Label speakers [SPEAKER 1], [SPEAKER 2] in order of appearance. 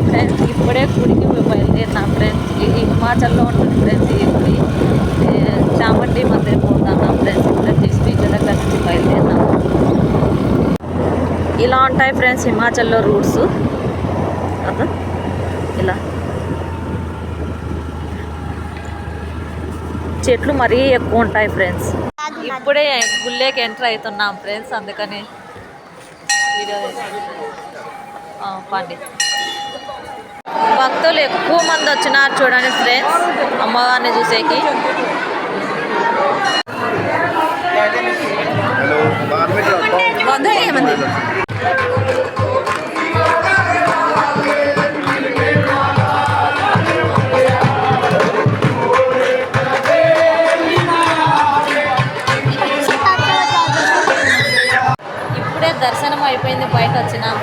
[SPEAKER 1] Hi friends ఇప్పుడే గుడికి బయలుదేరినా. Friends హిమాచల్లో ఉంటుంది ఫ్రెండ్స్ ఈ గుడి. చామండి మందిర్ పోతాను ఫ్రెండ్స్ ఇక్కడ డిస్ట్రిక్ట్ దగ్గర నుంచి బయలుదేరినాము ఇలా ఉంటాయి ఫ్రెండ్స్ హిమాచల్లో రూట్స్ ఇలా. చెట్లు మరీ ఎక్కువ ఉంటాయి ఫ్రెండ్స్ ఇప్పుడే గుళ్ళేకి ఎంటర్ అవుతున్నాం ఫ్రెండ్స్ అందుకని. వీడియో పండి. భక్తులు ఎక్కువ మంది వచ్చినారు చూడండి ఫ్రెండ్స్ అమ్మవారిని చూసేకి. ఏమంది ఇప్పుడే దర్శనం అయిపోయింది బయట వచ్చినాం